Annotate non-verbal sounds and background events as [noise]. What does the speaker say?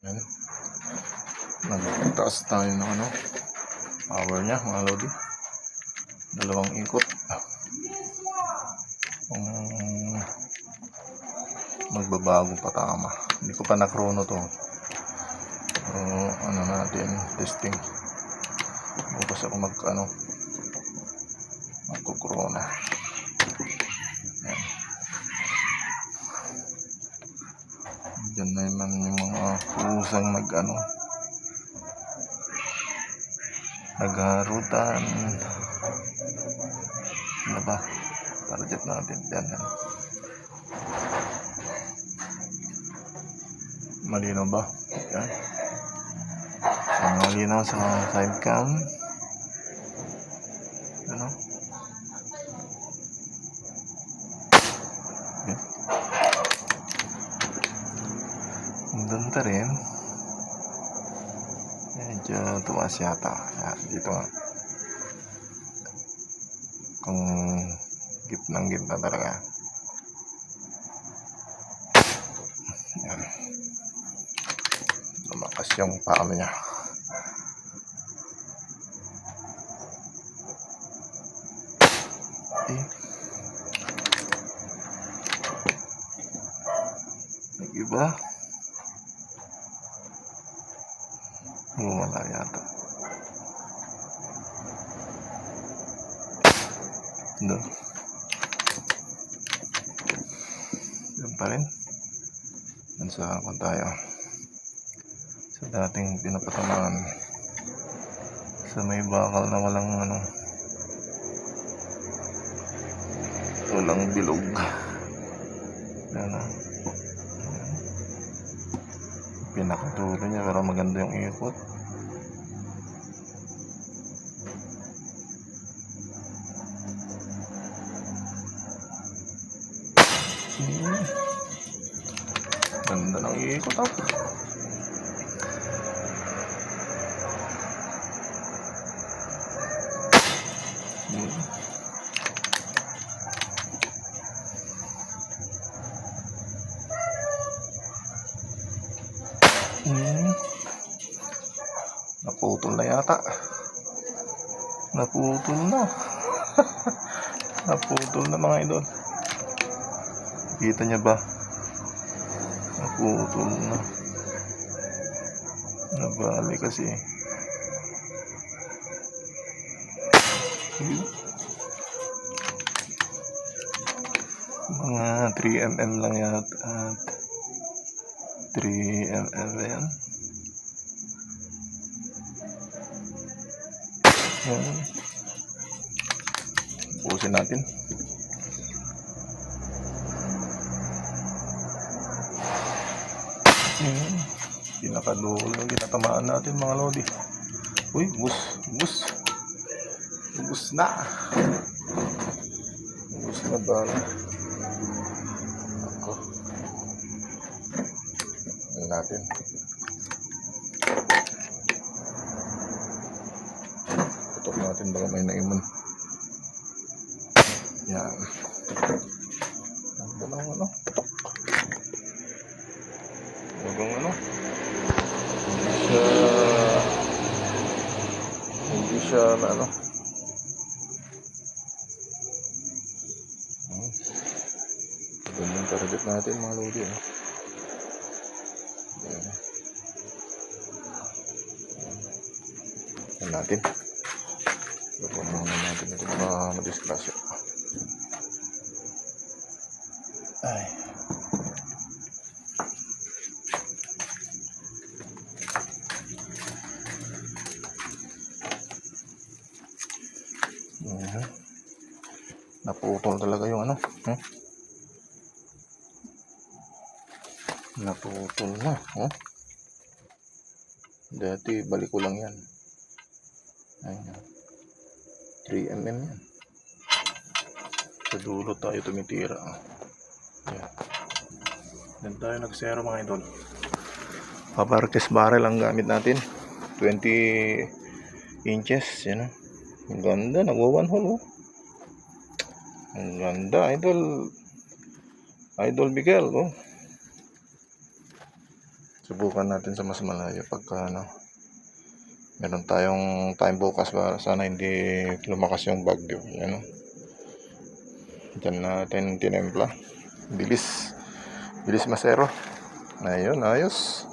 Yan. Nagtaas tayo ng ano, power niya mga lodi. Dalawang ikot. Kung magbabago pa tama. Hindi ko pa na-chrono to. Pero ano natin, testing. Bukas ako mag ano, magkukrona. Diyan na naman yung mga pusang nag ano, nagharutan. Ano ba? Target natin. Yan, yan. Malinaw ba? Yan. So, malinaw sa side cam. Ano? Doon pa rin. Medyo tumaas yata. Yan, dito nga. Kung gitnang gitna talaga. Yan. Lumakas yung paano niya. Eh. Nag-iba. Wala yata. Doon. Doon pa rin. Doon sa kung tayo. Sa dating pinapatamaan. Sa may bakal na walang ano. Walang bilog. Yan. Pinakatulo niya pero maganda yung ikot. Hmm. Ganda ng ikot ah. Hmm. Hmm. Naputol na yata. Naputol na. [laughs] Naputol na mga idol. Kita niya ba? Naputol na. Nabali kasi. Hmm. Mga 3 mm lang yata. At 3 mm yan? Yan. Pusin natin. Hmm. Pinakadulo yung tinatamaan natin mga lodi. Uy, bus, bus. Bus na. Bus na bala. Ako. Ano natin. Putok natin baka may naiman. Yan. Ang dalawang ano. Putok. Bagang ano. Hindi siya hindi siya na ano. Hmm. Ganun yung target natin mga lodi. Eh. Yan. Yan natin. Lagyan muna natin ito para madisgrasya. Ay. Naputol talaga yung ano. Hmm? Naputol na. Oh. Dati balik ko lang yan. Ayun. 3 mm yan. Sa dulo tayo tumitira. ah. Yan. Yan tayo nagsero mga idol. Pabarkes barrel ang gamit natin. 20 inches. Yan ah. Ang ganda. Nagwa one hole oh. Ang ganda. Idol. Idol Miguel oh. Subukan natin sa mas malayo pagka ano. Meron tayong time bukas para sana hindi lumakas yung bagyo. Yan o. Diyan natin tinempla. Bilis. Bilis masero. Ayun, ayos.